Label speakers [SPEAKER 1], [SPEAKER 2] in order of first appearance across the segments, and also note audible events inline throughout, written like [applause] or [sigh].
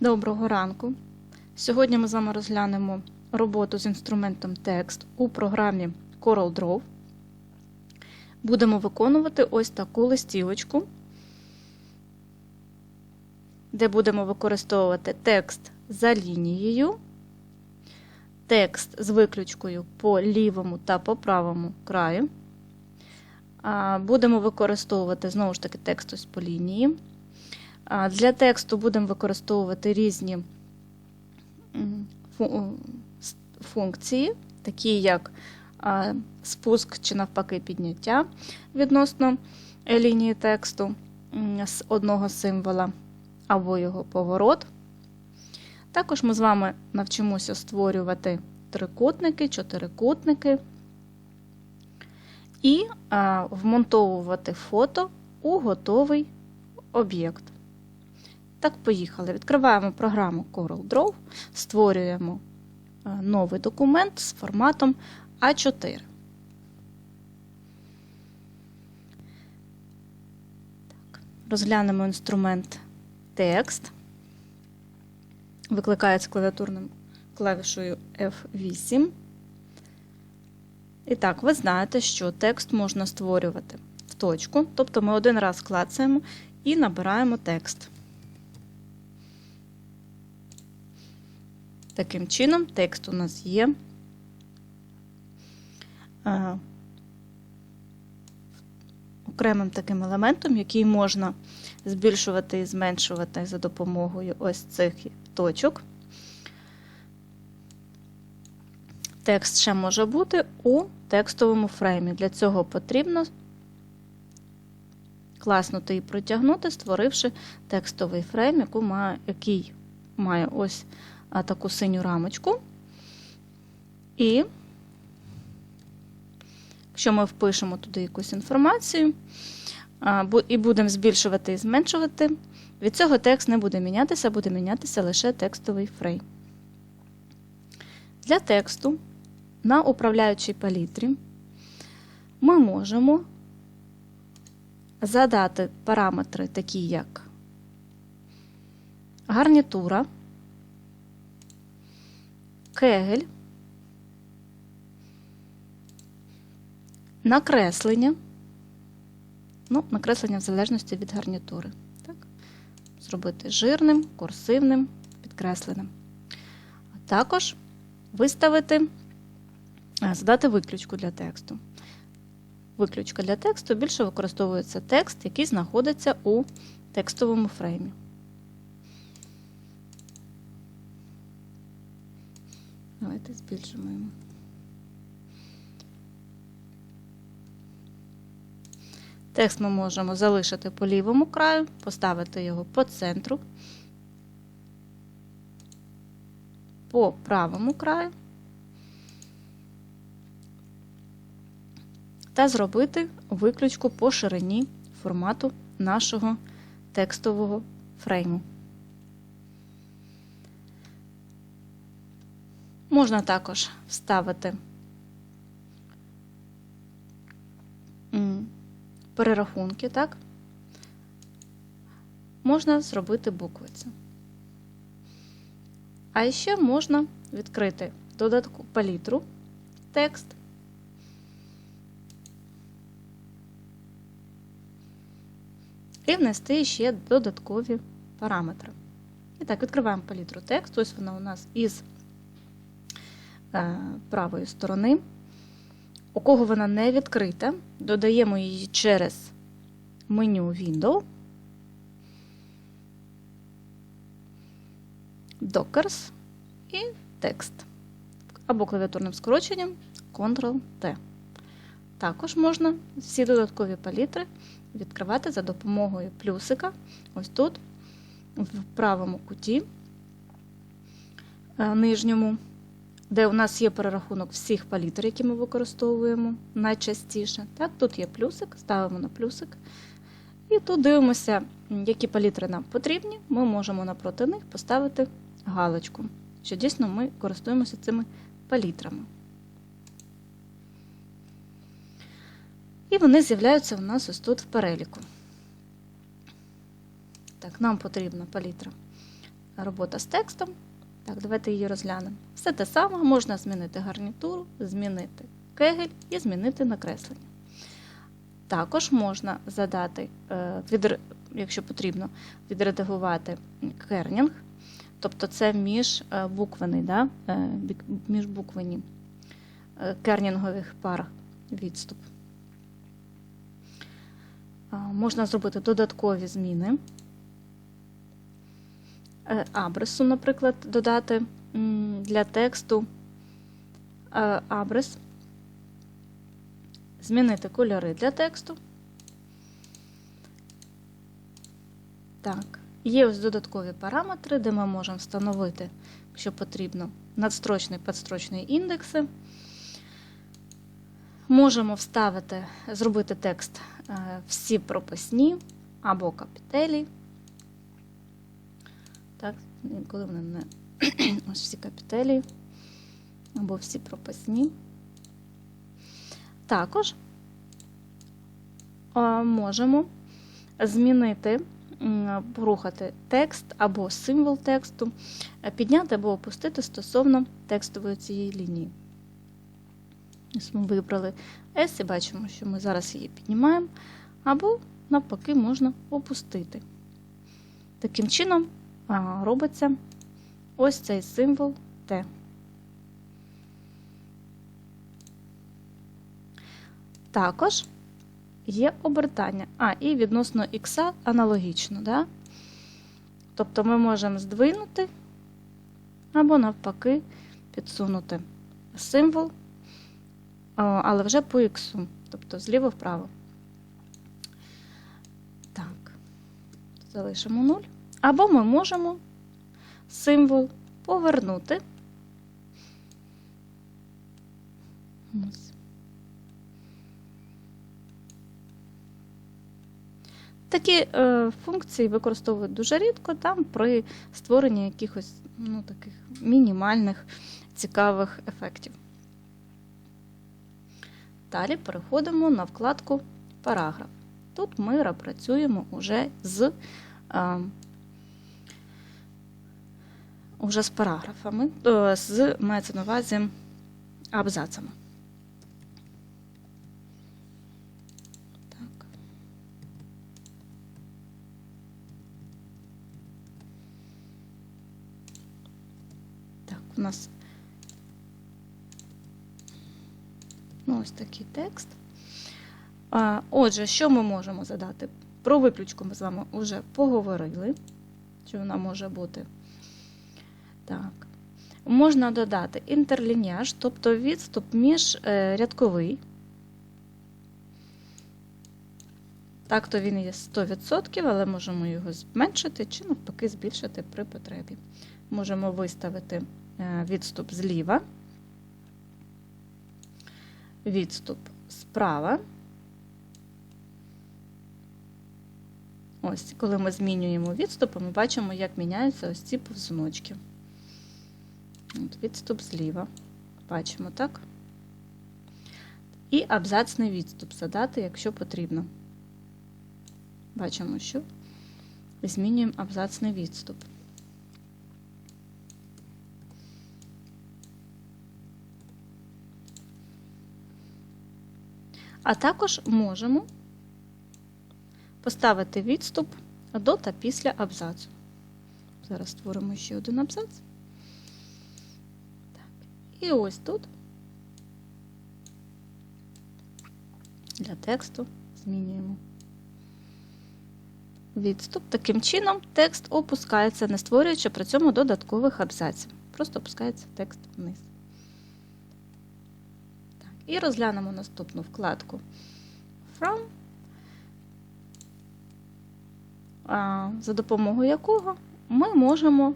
[SPEAKER 1] Доброго ранку. Сьогодні ми з вами розглянемо роботу з інструментом текст у програмі CorelDRAW. Будемо виконувати ось таку листівочку, де будемо використовувати текст за лінією, текст з виключкою по лівому та по правому краю. Будемо використовувати знову ж таки текст ось по лінії. Для тексту будемо використовувати різні функції, такі як спуск чи навпаки підняття відносно лінії тексту з одного символа або його поворот. Також ми з вами навчимося створювати трикутники, чотирикутники і вмонтовувати фото у готовий об'єкт. Так, поїхали. Відкриваємо програму CorelDRAW, створюємо е, новий документ з форматом А4. Так, розглянемо інструмент текст. Викликається клавіатурним клавішою F8. І так, ви знаєте, що текст можна створювати в точку, тобто ми один раз клацаємо і набираємо текст. Таким чином, текст у нас є е, окремим таким елементом, який можна збільшувати і зменшувати за допомогою ось цих точок. Текст ще може бути у текстовому фреймі. Для цього потрібно класнути і протягнути, створивши текстовий фрейм, який має ось таку синю рамочку. І якщо ми впишемо туди якусь інформацію а, і будемо збільшувати і зменшувати, від цього текст не буде мінятися, буде мінятися лише текстовий фрейм. Для тексту на управляючій палітрі ми можемо задати параметри, такі як гарнітура, кегель, накреслення, ну, накреслення в залежності від гарнітури. Так? Зробити жирним, курсивним, підкресленим. А також виставити, а, задати виключку для тексту. Виключка для тексту більше використовується текст, який знаходиться у текстовому фреймі. Давайте збільшимо його. Текст ми можемо залишити по лівому краю, поставити його по центру, по правому краю та зробити виключку по ширині формату нашого текстового фрейму. Можна також вставити перерахунки, так? Можна зробити буквицю. А ще можна відкрити додатку палітру, текст. І внести ще додаткові параметри. І так, відкриваємо палітру тексту. Ось вона у нас із правої сторони. У кого вона не відкрита, додаємо її через меню Window, Dockers і текст. Або клавіатурним скороченням Ctrl-T. Також можна всі додаткові палітри відкривати за допомогою плюсика. Ось тут, в правому куті е, нижньому, де у нас є перерахунок всіх палітр, які ми використовуємо найчастіше. Так, Тут є плюсик, ставимо на плюсик. І тут дивимося, які палітри нам потрібні. Ми можемо напроти них поставити галочку, що дійсно ми користуємося цими палітрами. І вони з'являються у нас ось тут в переліку. Так, нам потрібна палітра робота з текстом. Так, давайте її розглянемо. Все те саме, можна змінити гарнітуру, змінити кегель і змінити накреслення. Також можна задати, е, якщо потрібно, відредагувати кернінг, тобто це між е, да? е, міжбуквені е, кернінгових пар відступ. Можна зробити додаткові зміни. Е, Абресу, наприклад, додати для тексту е, абрес, змінити кольори для тексту. Так, є ось додаткові параметри, де ми можемо встановити, якщо потрібно, надстрочний підстрочний індекси. Можемо вставити, зробити текст е, всі прописні або капітелі. Так, інколи вони не [clears throat] ось всі капітелі або всі прописні. Також можемо змінити, порухати текст або символ тексту, е, підняти або опустити стосовно текстової цієї лінії. Ми вибрали S і бачимо, що ми зараз її піднімаємо, або навпаки можна опустити. Таким чином робиться ось цей символ T. Також є обертання. А, і відносно X аналогічно. Да? Тобто ми можемо здвинути або навпаки підсунути символ, але вже по X, тобто зліва вправо. Так, залишимо 0. Або ми можемо символ повернути. Такі е, функції використовують дуже рідко там при створенні якихось ну, таких мінімальних цікавих ефектів. Далі переходимо на вкладку Параграф. Тут ми працюємо уже з, е, уже з параграфами, е, з мається на увазі абзацами. Так. Так, у нас ну, ось такий текст. Отже, що ми можемо задати? Про виключку ми з вами вже поговорили, що вона може бути. Так. Можна додати інтерліняж, тобто відступ між е, рядковий. Так, то він є 100%, але можемо його зменшити чи навпаки збільшити при потребі. Можемо виставити е, відступ зліва, відступ справа. Ось, коли ми змінюємо відступи, ми бачимо, як міняються ось ці повзуночки. От Відступ зліва. Бачимо, так? І абзацний відступ задати, якщо потрібно. Бачимо, що змінюємо абзацний відступ. А також можемо поставити відступ до та після абзацу. Зараз створимо ще один абзац. І ось тут для тексту змінюємо відступ. Таким чином, текст опускається, не створюючи при цьому додаткових абзаців. Просто опускається текст вниз. Так. І розглянемо наступну вкладку From. за допомогою якого ми можемо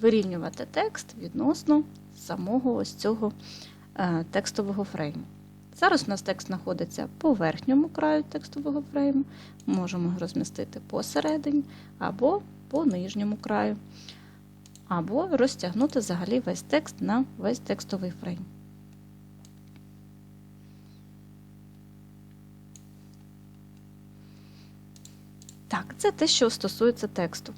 [SPEAKER 1] вирівнювати текст відносно самого ось цього е, текстового фрейму. Зараз у нас текст знаходиться по верхньому краю текстового фрейму, можемо його розмістити посередині, або по нижньому краю, або розтягнути взагалі весь текст на весь текстовий фрейм. Так, це те, що стосується тексту.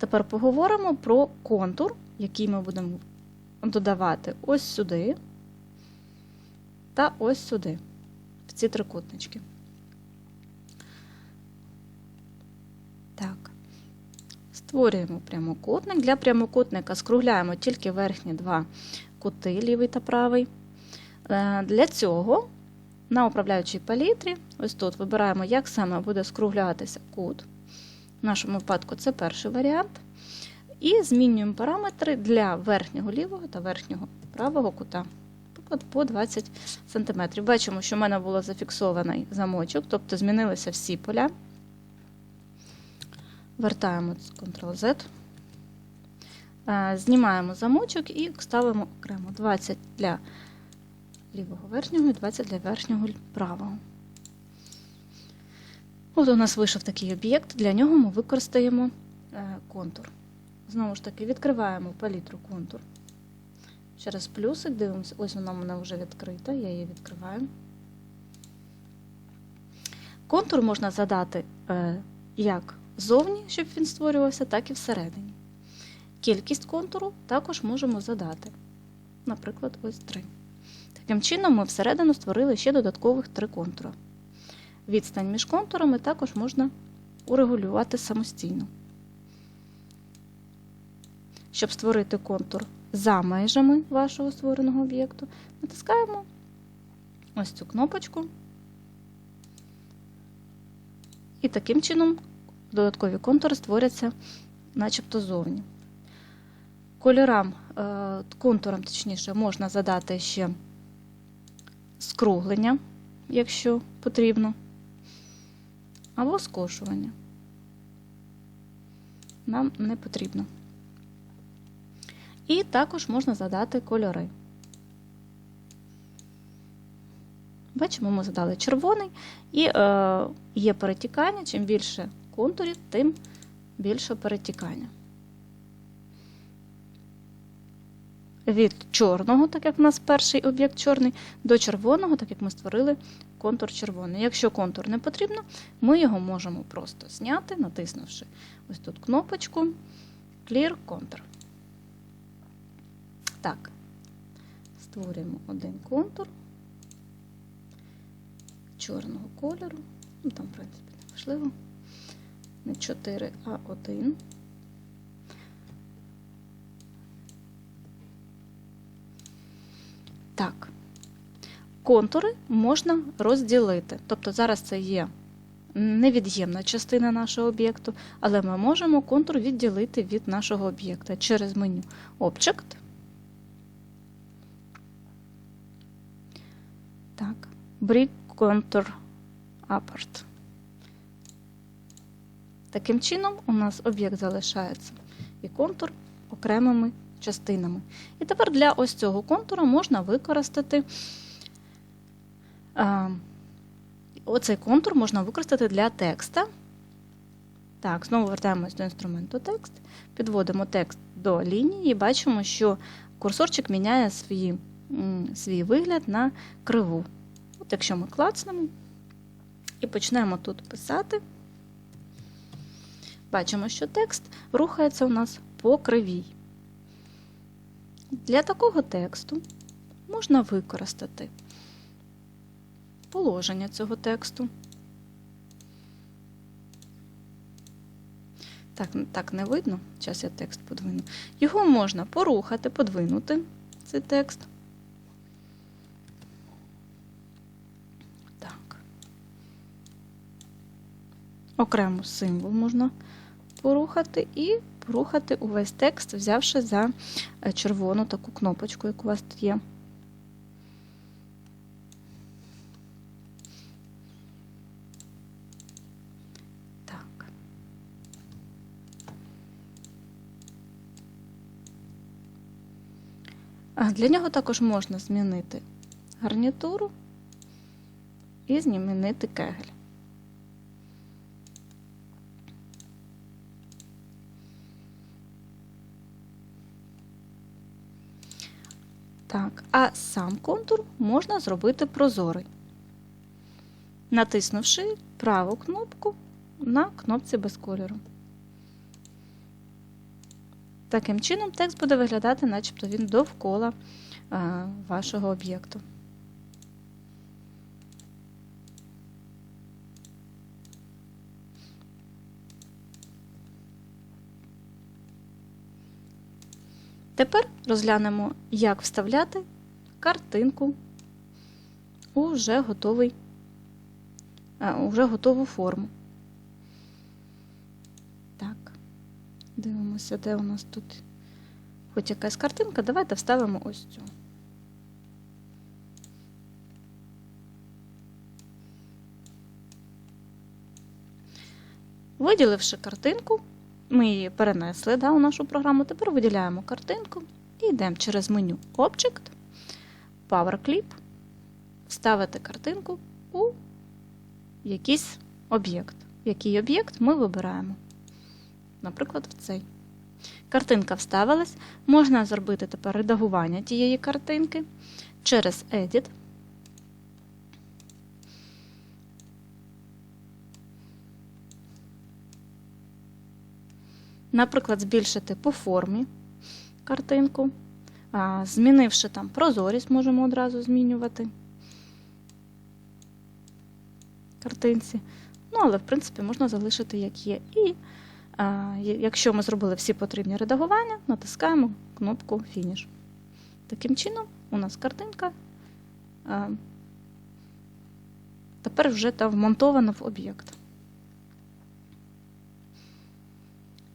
[SPEAKER 1] Тепер поговоримо про контур, який ми будемо додавати ось сюди та ось сюди, в ці трикутнички. Так. Створюємо прямокутник. Для прямокутника скругляємо тільки верхні два кути, лівий та правий. Е, Для цього на управляючій палітрі, ось тут вибираємо, як саме буде скруглятися кут. В нашому випадку це перший варіант. І змінюємо параметри для верхнього лівого та верхнього правого кута. Наприклад, по 20 см. Бачимо, що в мене було зафіксований замочок, тобто змінилися всі поля. Вертаємо Ctrl-Z. Е, Знімаємо замочок і ставимо окремо 20 для лівого верхнього і 20 для верхнього правого. От у нас вийшов такий об'єкт, для нього ми використаємо е, контур. Знову ж таки, відкриваємо палітру контур. Через плюсик дивимося, ось вона в мене вже відкрита, я її відкриваю. Контур можна задати е, як ззовні, щоб він створювався, так і всередині. Кількість контуру також можемо задати. Наприклад, ось 3. Таким чином, ми всередину створили ще додаткових 3 контури. Відстань між контурами також можна урегулювати самостійно. Щоб створити контур за межами вашого створеного об'єкту, натискаємо ось цю кнопочку. І таким чином додаткові контури створяться начебто зовні. Кольорам, е, контурам, точніше, можна задати ще скруглення, якщо потрібно, або скошування. Нам не потрібно. І також можна задати кольори. Бачимо, ми задали червоний, і е, є перетікання. Чим більше контурів, тим більше перетікання. Від чорного, так як в нас перший об'єкт чорний, до червоного, так як ми створили контур червоний. Якщо контур не потрібно, ми його можемо просто зняти, натиснувши ось тут кнопочку Clear Contour. Так, створюємо один контур чорного кольору. Ну, там, в принципі, не важливо. Не 4, а 1. Так, контури можна розділити. Тобто зараз це є невід'ємна частина нашого об'єкту, але ми можемо контур відділити від нашого об'єкта через меню Object. Так, Break Contour Apart. Таким чином, у нас об'єкт залишається і контур окремими частинами. І тепер для ось цього контуру можна використати оцей контур можна використати для текста. Так, знову вертаємось до інструменту текст, підводимо текст до лінії і бачимо, що курсорчик міняє свій, свій вигляд на криву. От Якщо ми клацнемо і почнемо тут писати, бачимо, що текст рухається у нас по кривій. Для такого тексту можна використати положення цього тексту. Так, так не видно, зараз я текст подвину. Його можна порухати, подвинути, цей текст. Так. Окремо символ можна порухати і порухати увесь текст, взявши за червону таку кнопочку, яку у вас тут є. Для нього також можна змінити гарнітуру і змінити кегель. Так, а сам контур можна зробити прозорий, натиснувши праву кнопку на кнопці без кольору. Таким чином, текст буде виглядати, начебто він довкола е, вашого об'єкту. Тепер розглянемо, як вставляти картинку у вже готовий, е, у вже готову форму. Так, дивимося, де у нас тут хоч якась картинка. Давайте вставимо ось цю. Виділивши картинку, ми її перенесли да, у нашу програму. Тепер виділяємо картинку і йдемо через меню Object, Power Clip, вставити картинку у якийсь об'єкт. Який об'єкт ми вибираємо. Наприклад, в цей. Картинка вставилась. Можна зробити тепер редагування тієї картинки через Edit. Наприклад, збільшити по формі картинку. Змінивши там прозорість, можемо одразу змінювати картинці. Ну, але, в принципі, можна залишити як є. І якщо ми зробили всі потрібні редагування, натискаємо кнопку Фініш. Таким чином, у нас картинка тепер вже там вмонтована в об'єкт.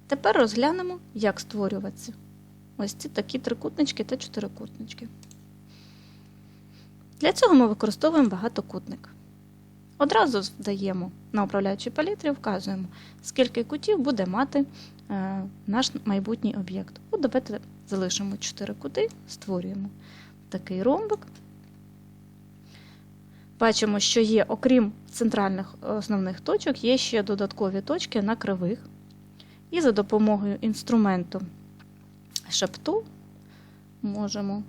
[SPEAKER 1] Тепер розглянемо, як створюватися ось ці такі трикутнички та чотирикутнички. Для цього ми використовуємо багатокутник. Одразу вдаємо на управляючій палітрі, вказуємо, скільки кутів буде мати е, наш майбутній об'єкт. От давайте залишимо 4 кути, створюємо такий ромбик. Бачимо, що є, окрім центральних основних точок, є ще додаткові точки на кривих. І за допомогою інструменту шепту можемо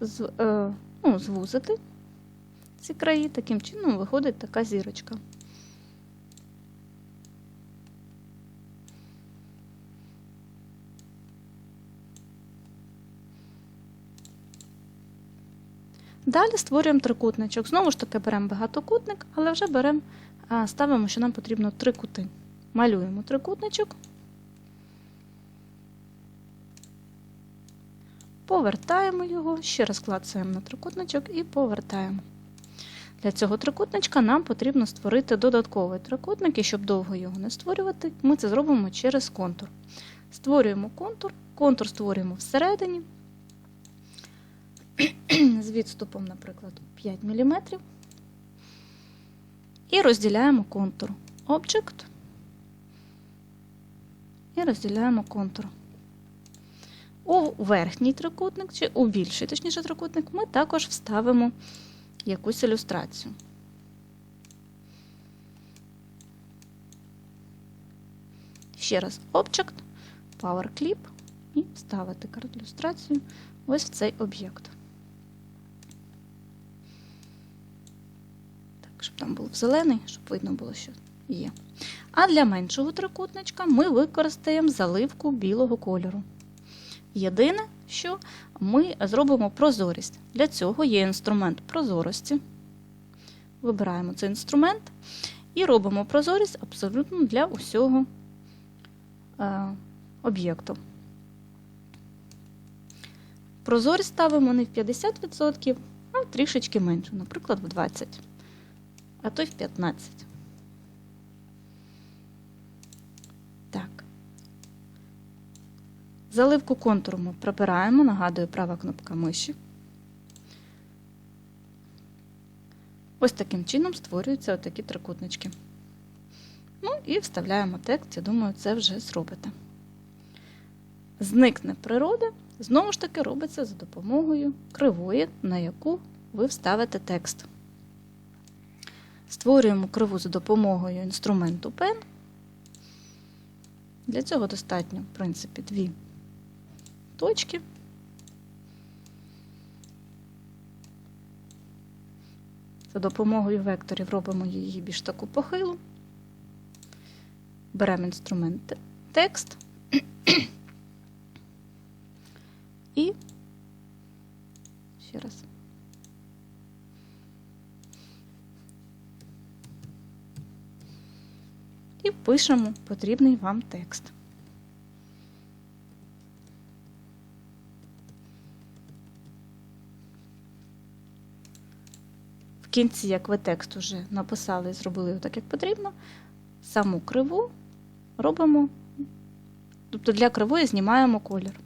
[SPEAKER 1] з, е, ну, звузити ці краї, таким чином виходить така зірочка. Далі створюємо трикутничок. Знову ж таки беремо багатокутник, але вже беремо, ставимо, що нам потрібно три кути. Малюємо трикутничок, повертаємо його, ще раз клацаємо на трикутничок і повертаємо. Для цього трикутничка нам потрібно створити додатковий трикутник, і щоб довго його не створювати, ми це зробимо через контур. Створюємо контур, контур створюємо всередині, з відступом, наприклад, 5 мм, і розділяємо контур. Object і розділяємо контур. У верхній трикутник, чи у більший, точніше, трикутник, ми також вставимо якусь ілюстрацію. Ще раз Object, Power Clip і вставити ілюстрацію ось в цей об'єкт. Так, щоб там був зелений, щоб видно було, що є. А для меншого трикутничка ми використаємо заливку білого кольору. Єдине, що ми зробимо прозорість. Для цього є інструмент прозорості. Вибираємо цей інструмент і робимо прозорість абсолютно для усього е, об'єкту. Прозорість ставимо не в 50%, а трішечки менше, наприклад, в 20%, а то й в 15%. Так. Заливку контуру ми прибираємо, нагадую, права кнопка миші. Ось таким чином створюються отакі трикутнички. Ну і вставляємо текст, я думаю, це вже зробите. Зникне природа, знову ж таки, робиться за допомогою кривої, на яку ви вставите текст. Створюємо криву за допомогою інструменту Pen. Для цього достатньо, в принципі, дві точки. За допомогою векторів робимо її більш таку похилу. Беремо інструмент текст І ще раз. І пишемо потрібний вам текст. Кінці, як ви текст уже написали і зробили його так, як потрібно, саму криву робимо, тобто для кривої знімаємо колір.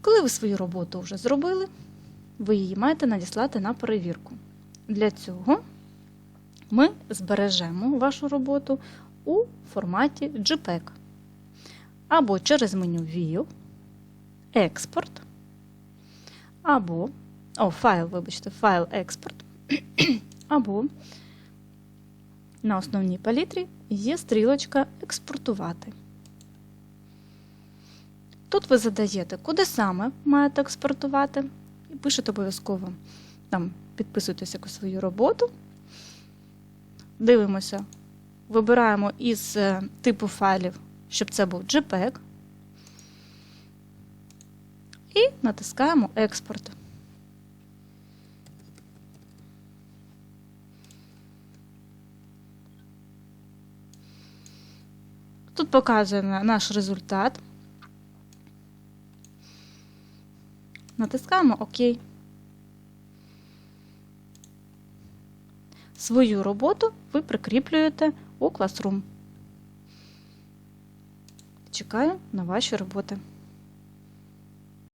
[SPEAKER 1] Коли ви свою роботу вже зробили, ви її маєте надіслати на перевірку. Для цього ми збережемо вашу роботу у форматі JPEG або через меню View, Експорт, або о, файл, вибачте, файл експорт, [clears throat] або на основній палітрі є стрілочка Експортувати. Тут ви задаєте, куди саме маєте експортувати, і пишете обов'язково там підписуйтесь якусь свою роботу. Дивимося, вибираємо із е, типу файлів, щоб це був JPEG. І натискаємо Експорт. Тут показує наш результат. Натискаємо ОК. Свою роботу ви прикріплюєте у Classroom. Чекаю на ваші роботи.